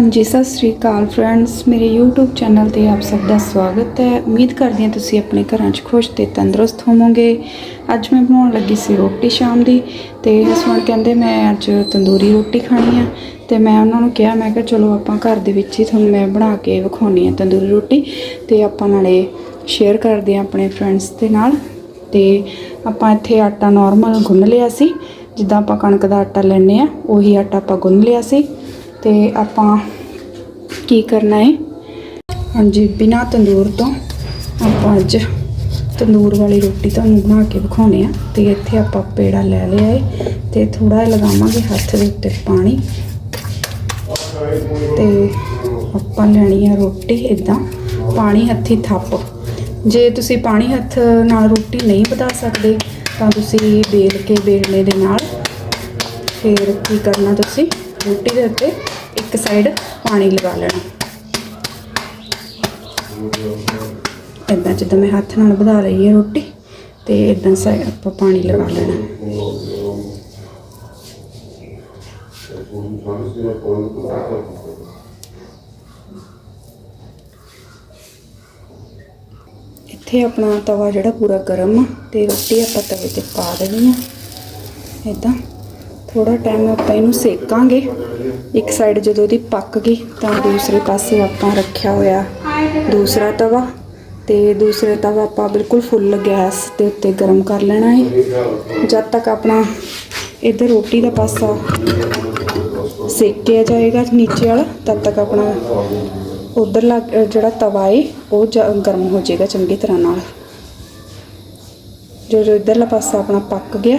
ਹਾਂਜੀ, ਸਤਿ ਸ੍ਰੀ ਅਕਾਲ ਫਰੈਂਡਸ। ਮੇਰੇ YouTube ਚੈਨਲ ਤੇ ਆਪ ਸਭ ਦਾ ਸਵਾਗਤ ਹੈ। ਉਮੀਦ ਕਰਦੀ ਹਾਂ ਤੁਸੀਂ ਆਪਣੇ ਘਰਾਂ 'ਚ ਖੁਸ਼ ਤੇ ਤੰਦਰੁਸਤ ਹੋਵੋਗੇ। ਅੱਜ ਮੈਂ ਬਣਾਉਣ ਲੱਗੀ ਸੀ ਰੋਟੀ ਸ਼ਾਮ ਦੀ ਤੇ ਹਸਬੰਡ ਕਹਿੰਦੇ ਮੈਂ ਅੱਜ ਤੰਦੂਰੀ ਰੋਟੀ ਖਾਣੀ ਆ ਤੇ ਮੈਂ ਉਹਨਾਂ ਨੂੰ ਕਿਹਾ, ਮੈਂ ਕਿਹਾ ਚਲੋ ਆਪਾਂ ਘਰ ਦੇ ਵਿੱਚ ਹੀ ਤੁਹਾਨੂੰ ਮੈਂ ਬਣਾ ਕੇ ਵਿਖਾਉਣੀ ਆ ਤੰਦੂਰੀ ਰੋਟੀ ਤੇ ਆਪਾਂ ਨਾਲੇ ਸ਼ੇਅਰ ਕਰਦੇ ਆ ਆਪਣੇ ਫਰੈਂਡਸ ਦੇ ਨਾਲ ਤੇ ਆਪਾਂ ਇੱਥੇ ਆਟਾ ਨਾਰਮਲ ਗੁੰਨ ਲਿਆ ਸੀ। ਜਿੱਦਾਂ ਆਪਾਂ ਕਣਕ ਦਾ ਆਟਾ ਲੈਨੇ ਆ ਉਹੀ ਆਟਾ ਆਪਾਂ ਗੁੰਨ ਲਿਆ ਸੀ। ਤੇ ਆਪਾਂ ਕੀ ਕਰਨਾ ਹੈ ਹਾਂਜੀ, ਬਿਨਾ ਤੰਦੂਰ ਤੋਂ ਆਪਾਂ ਅੱਜ ਤੰਦੂਰ ਵਾਲੀ ਰੋਟੀ ਤੁਹਾਨੂੰ ਬਣਾ ਕੇ ਵਿਖਾਉਣੇ ਆ ਤੇ ਇੱਥੇ ਆਪਾਂ ਪੇੜਾ ਲੈ ਲਿਆ ਹੈ ਤੇ ਥੋੜਾ ਲਗਾਵਾਂਗੇ ਹੱਥ ਦੇ ਉੱਤੇ ਪਾਣੀ। ਤੇ ਆਪਾਂ ਲੈਣੀ ਆ ਰੋਟੀ ਇਦਾਂ ਪਾਣੀ ਹੱਥੀ ਥੱਪ। ਜੇ ਤੁਸੀਂ ਪਾਣੀ ਹੱਥ ਨਾਲ ਰੋਟੀ ਨਹੀਂ ਵਧਾ ਸਕਦੇ, ਤਾਂ ਤੁਸੀਂ ਬੇਲ ਕੇ ਬੇਲਣੇ ਦੇ ਨਾਲ। ਫਿਰ ਕੀ ਕਰਨਾ ਤੁਸੀਂ? ਰੋਟੀ ਦੇ ਉੱਤੇ ਇੱਕ ਸਾਈਡ ਪਾਣੀ ਲਗਾ ਲੈਣਾ। ਇਦਾਂ ਜਿੱਦਾਂ ਮੈਂ ਹੱਥ ਨਾਲ ਵਧਾ ਲਈ ਹੈ ਰੋਟੀ, ਤੇ ਇਦਾਂ ਸਾਈਡ ਆਪਾਂ ਪਾਣੀ ਲਗਾ ਲੈਣਾ। ਇੱਥੇ ਆਪਣਾ ਤਵਾ ਜਿਹੜਾ ਪੂਰਾ ਗਰਮ ਆ, ਤੇ ਰੋਟੀ ਆਪਾਂ ਤਵੇ ਤੇ ਪਾ ਦੇਣੀ ਆ। ਇਦਾਂ ਥੋੜਾ ਟਾਈਮ ਆਪਾਂ ਇਹਨੂੰ ਸੇਕਾਂਗੇ। ਇੱਕ ਸਾਈਡ ਜਦੋਂ ਇਹਦੀ ਪੱਕ ਗਈ, ਤਾਂ ਦੂਸਰੇ ਪਾਸੇ ਆਪਾਂ ਰੱਖਿਆ ਹੋਇਆ ਦੂਸਰਾ ਤਵਾ। ਤੇ ਦੂਸਰੇ ਤਵਾ ਆਪਾਂ ਬਿਲਕੁਲ ਫੁੱਲ ਗੈਸ ਦੇ ਉੱਤੇ ਗਰਮ ਕਰ ਲੈਣਾ ਹੈ। ਜਦ ਤੱਕ ਆਪਣਾ ਇਧਰ ਰੋਟੀ ਦਾ ਪਾਸਾ ਸੇਕਿਆ ਜਾਏਗਾ ਨੀਚੇ ਵਾਲਾ, ਤਦ ਤੱਕ ਆਪਣਾ ਉਧਰ ਜਿਹੜਾ ਤਵਾ ਹੈ ਉਹ ਜ- ਗਰਮ ਹੋ ਜਾਏਗਾ ਚੰਗੀ ਤਰ੍ਹਾਂ ਨਾਲ। ਜਦੋਂ ਜੋ ਇਧਰਲਾ ਪਾਸਾ ਆਪਣਾ ਪੱਕ ਗਿਆ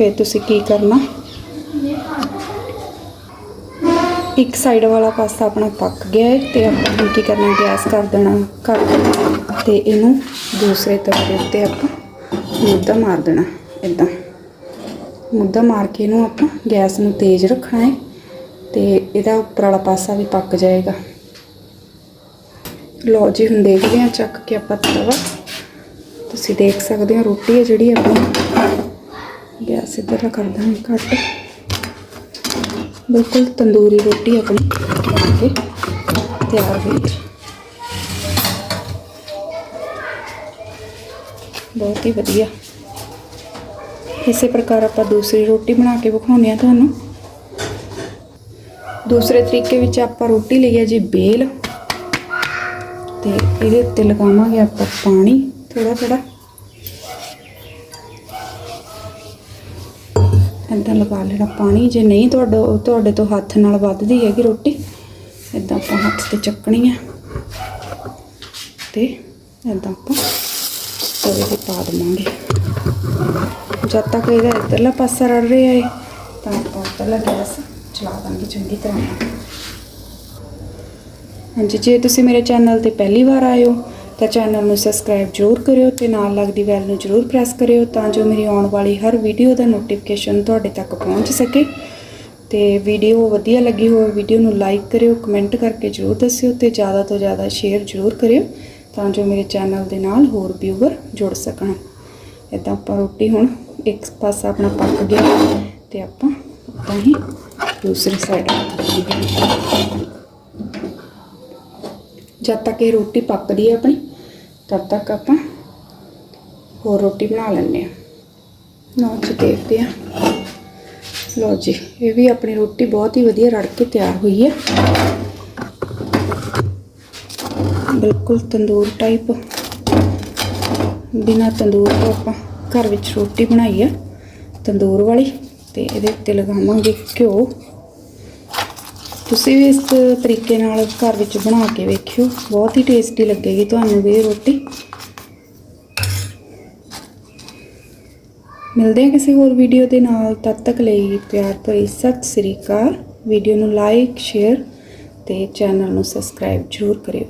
ਫਿਰ ਤੁਸੀਂ ਕੀ ਕਰਨਾ? ਇੱਕ ਸਾਈਡ ਵਾਲਾ ਪਾਸਾ ਆਪਣਾ ਪੱਕ ਗਿਆ ਹੈ ਤੇ ਆਪਾਂ ਹੁਣ ਕੀ ਕਰਨਾ, ਗੈਸ ਕਰ ਦੇਣਾ ਕਰ ਦੇਣਾ ਤੇ ਇਹਨੂੰ ਦੂਸਰੇ ਤਵੇ ਉੱਤੇ ਆਪਾਂ ਮੁੱਦਾ ਮਾਰ ਦੇਣਾ ਇਦਾਂ ਮੁੱਦਾ ਮਾਰ ਕੇ ਇਹਨੂੰ ਆਪਾਂ ਗੈਸ ਨੂੰ ਤੇਜ਼ ਰੱਖਣਾ ਹੈ ਤੇ ਇਹਦਾ ਉੱਪਰ ਵਾਲਾ ਪਾਸਾ ਵੀ ਪੱਕ ਜਾਏਗਾ। ਲਓ ਜੀ, ਹੁਣ ਦੇਖਦੇ ਹਾਂ ਚੱਕ ਕੇ ਆਪਾਂ ਤਵਾ। ਤੁਸੀਂ ਦੇਖ ਸਕਦੇ ਹੋ, ਰੋਟੀ ਹੈ ਜਿਹੜੀ ਆਪਣੀ। ਗੈਸ ਇੱਧਰ ਦਾ ਕਰ ਦਾਂਗੇ ਘੱਟ। ਬਿਲਕੁਲ ਤੰਦੂਰੀ ਰੋਟੀ ਆਪਣੀ ਬਣ ਕੇ ਤਿਆਰ ਹੋਈ ਬਹੁਤ ਹੀ ਵਧੀਆ। ਇਸੇ ਪ੍ਰਕਾਰ ਆਪਾਂ ਦੂਸਰੀ ਰੋਟੀ ਬਣਾ ਕੇ ਵਿਖਾਉਂਦੇ ਆ ਤੁਹਾਨੂੰ। ਦੂਸਰੇ ਤਰੀਕੇ ਵਿੱਚ ਆਪਾਂ ਰੋਟੀ ਲਈ ਹੈ ਜੀ ਬੇਲ। ਤੇ ਇਹਦੇ ਉੱਤੇ ਲਗਾਵਾਂਗੇ ਆਪਾਂ ਪਾਣੀ ਥੋੜਾ ਥੋੜਾ ਏਦਾਂ ਲਗਾ ਲੈਣਾ ਪਾਣੀ। ਜੇ ਨਹੀਂ ਤੁਹਾਡਾ ਤੁਹਾਡੇ ਤੋਂ ਹੱਥ ਨਾਲ ਵੱਧਦੀ ਹੈਗੀ ਰੋਟੀ, ਏਦਾਂ ਆਪਾਂ ਹੱਥ ਤੇ ਚੱਕਣੀ ਆ। ਤੇ ਏਦਾਂ ਆਪਾਂ ਤਵੇ ਤੇ ਪਾ ਦਵਾਂਗੇ। ਜਦ ਤੱਕ ਇਹਦਾ ਇੱਧਰਲਾ ਪਾਸਾ ਰੜ ਰਿਹਾ ਹੈ ਤਾਂ ਆਪਾਂ ਉੱਧਰਲਾ ਗੈਸ ਚਲਾ ਦਾਂਗੇ ਚੰਗੀ ਤਰ੍ਹਾਂ। ਹਾਂਜੀ, ਜੇ ਤੁਸੀਂ ਮੇਰੇ ਚੈਨਲ ਤੇ ਪਹਿਲੀ ਵਾਰ ਆਏ ਹੋ ਤਾਂ ਚੈਨਲ ਨੂੰ ਸਬਸਕ੍ਰਾਈਬ ਜ਼ਰੂਰ ਕਰਿਓ ਤੇ ਨਾਲ ਲੱਗਦੀ ਬੈਲ ਨੂੰ ਜ਼ਰੂਰ ਪ੍ਰੈਸ ਕਰਿਓ ਤਾਂ ਜੋ ਮੇਰੀ ਆਉਣ ਵਾਲੀ ਹਰ ਵੀਡੀਓ ਦਾ ਨੋਟੀਫਿਕੇਸ਼ਨ ਤੁਹਾਡੇ ਤੱਕ ਪਹੁੰਚ ਸਕੇ। ਤੇ ਵੀਡੀਓ ਵਧੀਆ ਲੱਗੀ ਹੋਵੇ ਵੀਡੀਓ ਨੂੰ ਲਾਈਕ ਕਰਿਓ ਕਮੈਂਟ ਕਰਕੇ ਜ਼ਰੂਰ ਦੱਸਿਓ ਤੇ ਜ਼ਿਆਦਾ ਤੋਂ ਜ਼ਿਆਦਾ ਸ਼ੇਅਰ ਜ਼ਰੂਰ ਕਰਿਓ ਤਾਂ ਜੋ ਮੇਰੇ ਚੈਨਲ ਦੇ ਨਾਲ ਹੋਰ ਵਿਊਵਰ ਜੁੜ ਸਕਣ। ਇਦਾਂ ਆਪਾਂ ਰੋਟੀ ਹੁਣ ਇੱਕ ਪਾਸਾ ਆਪਣਾ ਪੱਕ ਗਿਆ ਤੇ ਆਪਾਂ ਤਾਂ ਹੀ ਦੂਸਰੀ ਸਾਈਡ ਜਦ ਤੱਕ ਇਹ ਰੋਟੀ ਪੱਕਦੀ ਹੈ ਆਪਣੀ ਤਦ ਤੱਕ ਆਪਾਂ ਹੋਰ ਰੋਟੀ ਬਣਾ ਲੈਂਦੇ ਆ ਲਓ ਜੀ ਦੇਖਦੇ ਆ ਲਓ ਜੀ, ਇਹ ਵੀ ਆਪਣੀ ਰੋਟੀ ਬਹੁਤ ਹੀ ਵਧੀਆ ਰੜ ਕੇ ਤਿਆਰ ਹੋਈ ਹੈ। ਬਿਲਕੁਲ ਤੰਦੂਰ ਟਾਈਪ ਬਿਨਾ ਤੰਦੂਰ ਤੋਂ ਆਪਾਂ ਘਰ ਵਿੱਚ ਰੋਟੀ ਬਣਾਈ ਹੈ, ਤੰਦੂਰ ਵਾਲੀ ਤੇ ਇਹਦੇ ਉੱਤੇ ਲਗਾਵਾਂਗੇ ਘਿਓ। ਤੁਸੀਂ ਵੀ ਇਸ ਤਰੀਕੇ ਨਾਲ ਘਰ ਵਿੱਚ ਬਣਾ ਕੇ ਵੇਖਿਓ। ਬਹੁਤ ਹੀ ਟੇਸਟੀ ਲੱਗੇਗੀ ਤੁਹਾਨੂੰ ਵੀ ਇਹ ਰੋਟੀ। ਮਿਲਦੇ ਹਾਂ ਕਿਸੇ ਹੋਰ ਵੀਡੀਓ ਦੇ ਨਾਲ। ਤਦ ਤੱਕ ਲਈ ਪਿਆਰ ਭਰੀ ਸਤਿ ਸ੍ਰੀ ਅਕਾਲ। ਵੀਡੀਓ ਨੂੰ ਲਾਈਕ ਸ਼ੇਅਰ ਤੇ ਚੈਨਲ ਨੂੰ ਸਬਸਕ੍ਰਾਈਬ ਜ਼ਰੂਰ ਕਰਿਓ।